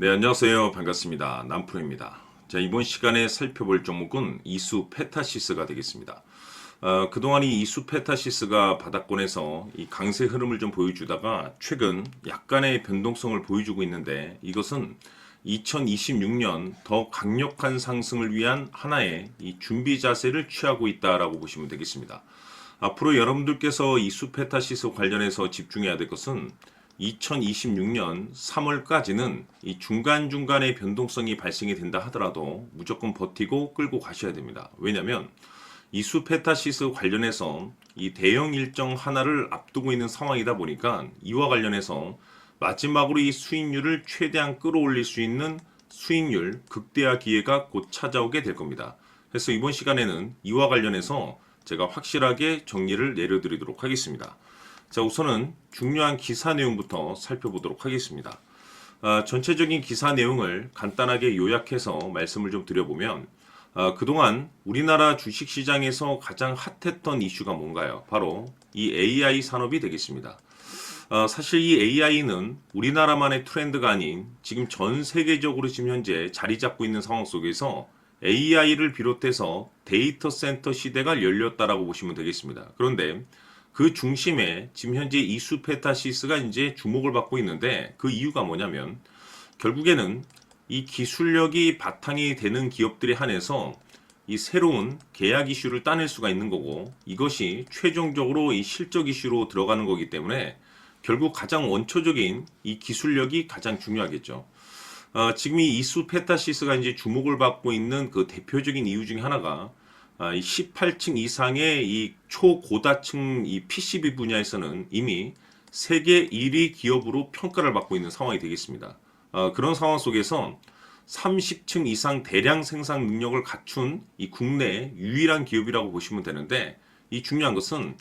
네, 안녕하세요. 반갑습니다. 남프로입니다. 자, 이번 시간에 살펴볼 종목은 이수 페타시스가 되겠습니다. 어, 그동안 이 이수 페타시스가 바닥권에서 이 강세 흐름을 좀 보여주다가 최근 약간의 변동성을 보여주고 있는데 이것은 2026년 더 강력한 상승을 위한 하나의 이 준비 자세를 취하고 있다라고 보시면 되겠습니다. 앞으로 여러분들께서 이 수 페타시스 관련해서 집중해야 될 것은 2026년 3월까지는 이 중간중간의 변동성이 발생이 된다 하더라도 무조건 버티고 끌고 가셔야 됩니다. 왜냐하면 이 수페타시스 관련해서 이 대형 일정 하나를 앞두고 있는 상황이다 보니까 이와 관련해서 마지막으로 이 수익률을 최대한 끌어올릴 수 있는 수익률 극대화 기회가 곧 찾아오게 될 겁니다. 그래서 이번 시간에는 이와 관련해서 제가 확실하게 정리를 내려드리도록 하겠습니다. 자, 우선은 중요한 기사 내용부터 살펴보도록 하겠습니다. 아, 전체적인 기사 내용을 간단하게 요약해서 말씀을 좀 드려보면 아, 그동안 우리나라 주식시장에서 가장 핫했던 이슈가 뭔가요? 바로 이 AI 산업이 되겠습니다. 어, 사실 이 AI는 우리나라만의 트렌드가 아닌 지금 전 세계적으로 지금 현재 자리 잡고 있는 상황 속에서 AI를 비롯해서 데이터 센터 시대가 열렸다라고 보시면 되겠습니다. 그런데 그 중심에 지금 현재 이수페타시스가 이제 주목을 받고 있는데 그 이유가 뭐냐면 결국에는 이 기술력이 바탕이 되는 기업들에 한해서 이 새로운 계약 이슈를 따낼 수가 있는 거고 이것이 최종적으로 이 실적 이슈로 들어가는 거기 때문에 결국 가장 원초적인 이 기술력이 가장 중요하겠죠. 어, 지금 이 이수 페타시스가 이제 주목을 받고 있는 그 대표적인 이유 중에 하나가 18층 이상의 이 초고다층 이 PCB 분야에서는 이미 세계 1위 기업으로 평가를 받고 있는 상황이 되겠습니다. 어, 그런 상황 속에서 30층 이상 대량 생산 능력을 갖춘 이 국내 유일한 기업이라고 보시면 되는데 이 중요한 것은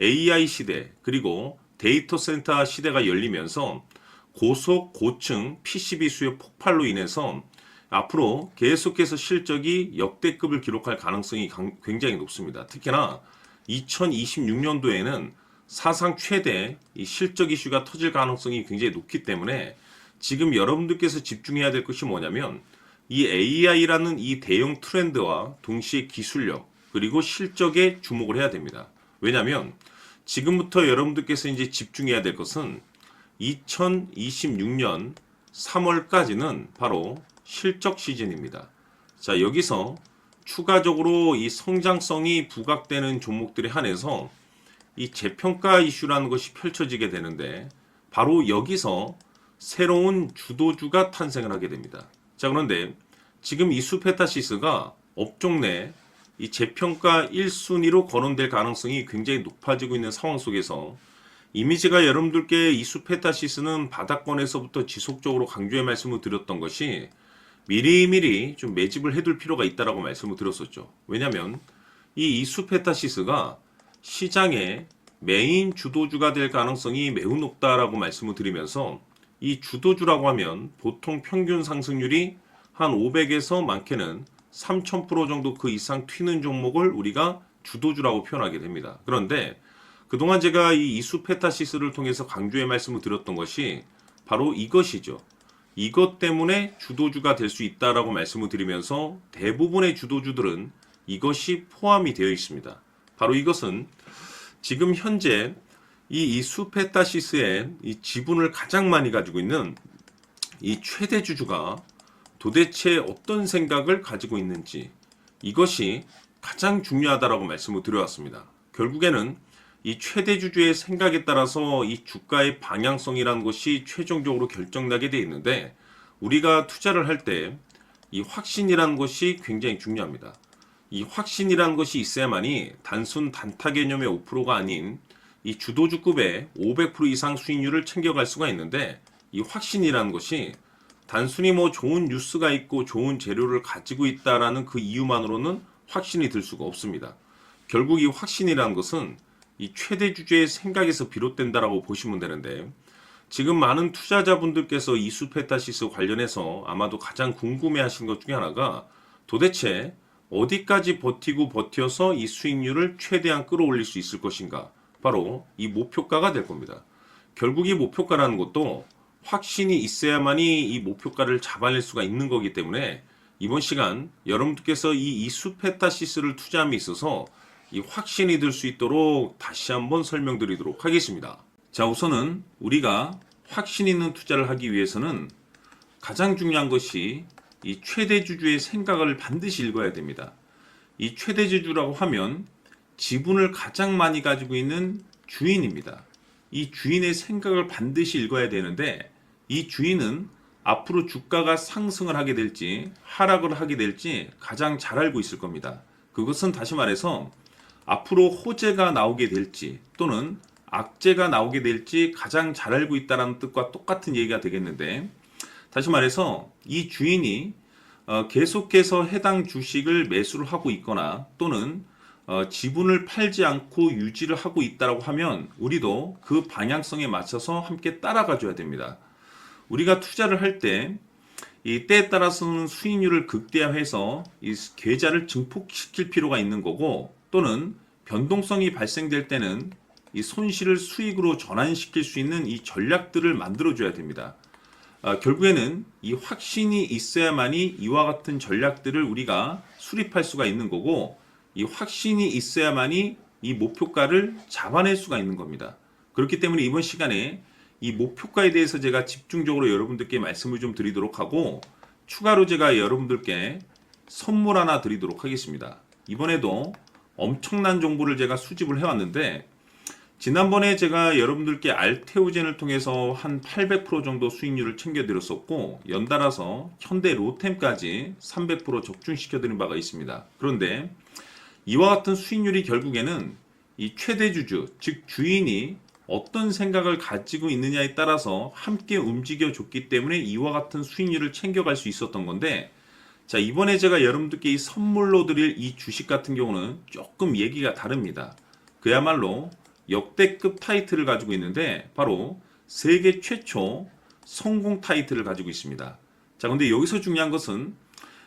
AI 시대 그리고 데이터 센터 시대가 열리면서 고속 고층 PCB 수요 폭발로 인해서 앞으로 계속해서 실적이 역대급을 기록할 가능성이 강- 굉장히 높습니다. 특히나 2026년도에는 사상 최대 이 실적 이슈가 터질 가능성이 굉장히 높기 때문에 지금 여러분들께서 집중해야 될 것이 뭐냐면 이 AI라는 이 대형 트렌드와 동시에 기술력 그리고 실적에 주목을 해야 됩니다. 왜냐하면 지금부터 여러분들께서 이제 집중해야 될 것은 2026년 3월까지는 바로 실적 시즌입니다. 자, 여기서 추가적으로 이 성장성이 부각되는 종목들에 한해서 이 재평가 이슈라는 것이 펼쳐지게 되는데 바로 여기서 새로운 주도주가 탄생을 하게 됩니다. 자, 그런데 지금 이 수페타시스가 업종 내 이 재평가 1순위로 거론될 가능성이 굉장히 높아지고 있는 상황 속에서 이미지가 여러분들께 이 수페타시스는 바닥권에서부터 지속적으로 강조의 말씀을 드렸던 것이 미리미리 좀 매집을 해둘 필요가 있다라고 말씀을 드렸었죠. 왜냐하면 이 이수페타시스가 시장의 메인 주도주가 될 가능성이 매우 높다라고 말씀을 드리면서 이 주도주라고 하면 보통 평균 상승률이 한 500에서 많게는 3000% 정도 그 이상 튀는 종목을 우리가 주도주라고 표현하게 됩니다. 그런데 그동안 제가 이 이수페타시스를 통해서 강조의 말씀을 드렸던 것이 바로 이것이죠. 이것 때문에 주도주가 될 수 있다라고 말씀을 드리면서 대부분의 주도주들은 이것이 포함이 되어 있습니다. 바로 이것은 지금 현재 이 이 수페타시스의 이 지분을 가장 많이 가지고 있는 이 최대 주주가 도대체 어떤 생각을 가지고 있는지 이것이 가장 중요하다라고 말씀을 드려왔습니다. 결국에는 이 최대 주주의 생각에 따라서 이 주가의 방향성이라는 것이 최종적으로 결정나게 되어 있는데 우리가 투자를 할 때 이 확신이라는 것이 굉장히 중요합니다. 이 확신이라는 것이 있어야만이 단순 단타 개념의 5%가 아닌 이 주도주급의 500% 이상 수익률을 챙겨갈 수가 있는데 이 확신이라는 것이 단순히 뭐 좋은 뉴스가 있고 좋은 재료를 가지고 있다라는 그 이유만으로는 확신이 들 수가 없습니다. 결국 이 확신이라는 것은 이 최대 주주의 생각에서 비롯된다라고 보시면 되는데 지금 많은 투자자분들께서 이수페타시스 관련해서 아마도 가장 궁금해 하신 것 중에 하나가 도대체 어디까지 버티고 버텨서 이 수익률을 최대한 끌어올릴 수 있을 것인가 바로 이 목표가가 될 겁니다. 결국 이 목표가라는 것도 확신이 있어야만이 이 목표가를 잡아낼 수가 있는 거기 때문에 이번 시간 여러분들께서 이 이수페타시스를 투자함에 있어서 이 확신이 들 수 있도록 다시 한번 설명드리도록 하겠습니다. 자, 우선은 우리가 확신 있는 투자를 하기 위해서는 가장 중요한 것이 이 최대 주주의 생각을 반드시 읽어야 됩니다. 이 최대 주주라고 하면 지분을 가장 많이 가지고 있는 주인입니다. 이 주인의 생각을 반드시 읽어야 되는데 이 주인은 앞으로 주가가 상승을 하게 될지 하락을 하게 될지 가장 잘 알고 있을 겁니다. 그것은 다시 말해서 앞으로 호재가 나오게 될지 또는 악재가 나오게 될지 가장 잘 알고 있다는 뜻과 똑같은 얘기가 되겠는데 다시 말해서 이 주인이 어, 계속해서 해당 주식을 매수를 하고 있거나 또는 어, 지분을 팔지 않고 유지를 하고 있다라고 하면 우리도 그 방향성에 맞춰서 함께 따라가 줘야 됩니다. 우리가 투자를 할 때 이 때에 따라서는 수익률을 극대화해서 이 계좌를 증폭시킬 필요가 있는 거고 또는 변동성이 발생될 때는 이 손실을 수익으로 전환시킬 수 있는 이 전략들을 만들어 줘야 됩니다. 아, 결국에는 이 확신이 있어야만이 이와 같은 전략들을 우리가 수립할 수가 있는 거고 이 확신이 있어야만이 이 목표가를 잡아낼 수가 있는 겁니다. 그렇기 때문에 이번 시간에 이 목표가에 대해서 제가 집중적으로 여러분들께 말씀을 좀 드리도록 하고 추가로 제가 여러분들께 선물 하나 드리도록 하겠습니다. 이번에도 엄청난 정보를 제가 수집을 해왔는데 지난번에 제가 여러분들께 알테오젠을 통해서 한 800% 정도 수익률을 챙겨드렸었고 연달아서 현대 로템까지 300% 적중시켜드린 바가 있습니다. 그런데 이와 같은 수익률이 결국에는 이 최대 주주, 즉 주인이 어떤 생각을 가지고 있느냐에 따라서 함께 움직여 줬기 때문에 이와 같은 수익률을 챙겨갈 수 있었던 건데 자 이번에 제가 여러분들께 이 선물로 드릴 이 주식 같은 경우는 조금 얘기가 다릅니다. 그야말로 역대급 타이틀을 가지고 있는데 바로 세계 최초 성공 타이틀을 가지고 있습니다. 자 근데 여기서 중요한 것은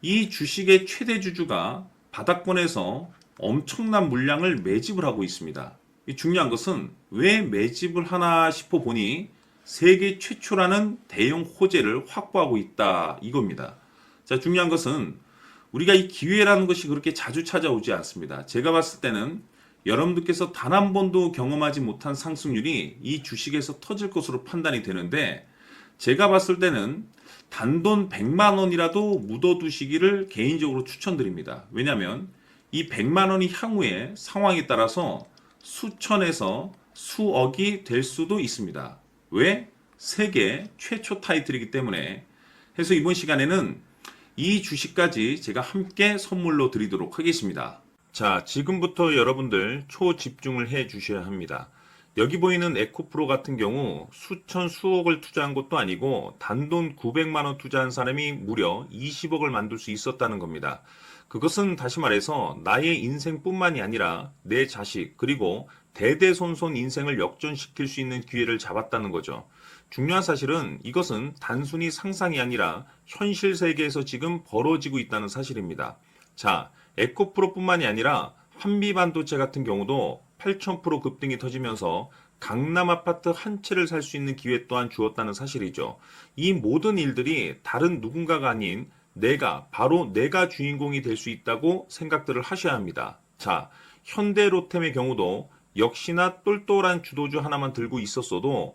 이 주식의 최대 주주가 바닥권에서 엄청난 물량을 매집을 하고 있습니다. 이 중요한 것은 왜 매집을 하나 싶어 보니 세계 최초라는 대형 호재를 확보하고 있다 이겁니다. 자, 중요한 것은 우리가 이 기회라는 것이 그렇게 자주 찾아오지 않습니다. 제가 봤을 때는 여러분들께서 단 한 번도 경험하지 못한 상승률이 이 주식에서 터질 것으로 판단이 되는데 제가 봤을 때는 단돈 100만 원이라도 묻어두시기를 개인적으로 추천드립니다. 왜냐하면 이 100만 원이 향후에 상황에 따라서 수천에서 수억이 될 수도 있습니다. 왜? 세계 최초 타이틀이기 때문에 해서 이번 시간에는 이 주식까지 제가 함께 선물로 드리도록 하겠습니다. 자, 지금부터 여러분들 초집중을 해 주셔야 합니다. 여기 보이는 에코프로 같은 경우 수천 수억을 투자한 것도 아니고 단돈 900만 원 투자한 사람이 무려 20억을 만들 수 있었다는 겁니다. 그것은 다시 말해서 나의 인생뿐만이 아니라 내 자식 그리고 대대손손 인생을 역전시킬 수 있는 기회를 잡았다는 거죠. 중요한 사실은 이것은 단순히 상상이 아니라 현실 세계에서 지금 벌어지고 있다는 사실입니다. 자, 에코프로뿐만이 아니라 한미반도체 같은 경우도 8,000% 급등이 터지면서 강남 아파트 한 채를 살 수 있는 기회 또한 주었다는 사실이죠. 이 모든 일들이 다른 누군가가 아닌 내가 바로 내가 주인공이 될 수 있다고 생각들을 하셔야 합니다. 자, 현대 로템의 경우도 역시나 똘똘한 주도주 하나만 들고 있었어도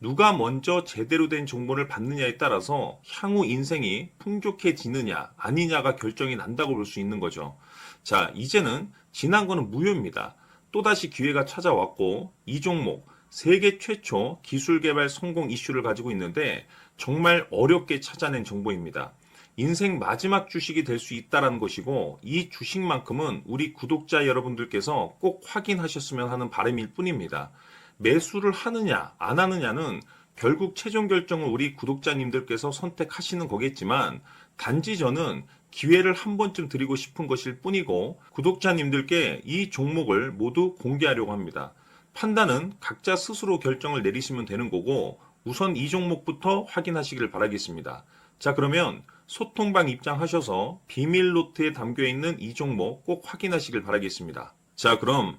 누가 먼저 제대로 된 정보를 받느냐에 따라서 향후 인생이 풍족해지느냐, 아니냐가 결정이 난다고 볼 수 있는 거죠. 자, 이제는 지난 거는 무효입니다. 또다시 기회가 찾아왔고, 이 종목, 세계 최초 기술 개발 성공 이슈를 가지고 있는데, 정말 어렵게 찾아낸 정보입니다. 인생 마지막 주식이 될 수 있다라는 것이고 이 주식만큼은 우리 구독자 여러분들께서 꼭 확인하셨으면 하는 바람일 뿐입니다. 매수를 하느냐 안 하느냐는 결국 최종 결정을 우리 구독자님들께서 선택하시는 거겠지만 단지 저는 기회를 한 번쯤 드리고 싶은 것일 뿐이고 구독자님들께 이 종목을 모두 공개하려고 합니다. 판단은 각자 스스로 결정을 내리시면 되는 거고 우선 이 종목부터 확인하시길 바라겠습니다. 자 그러면 소통방 입장하셔서 비밀 노트에 담겨 있는 이 종목 꼭 확인하시길 바라겠습니다. 자 그럼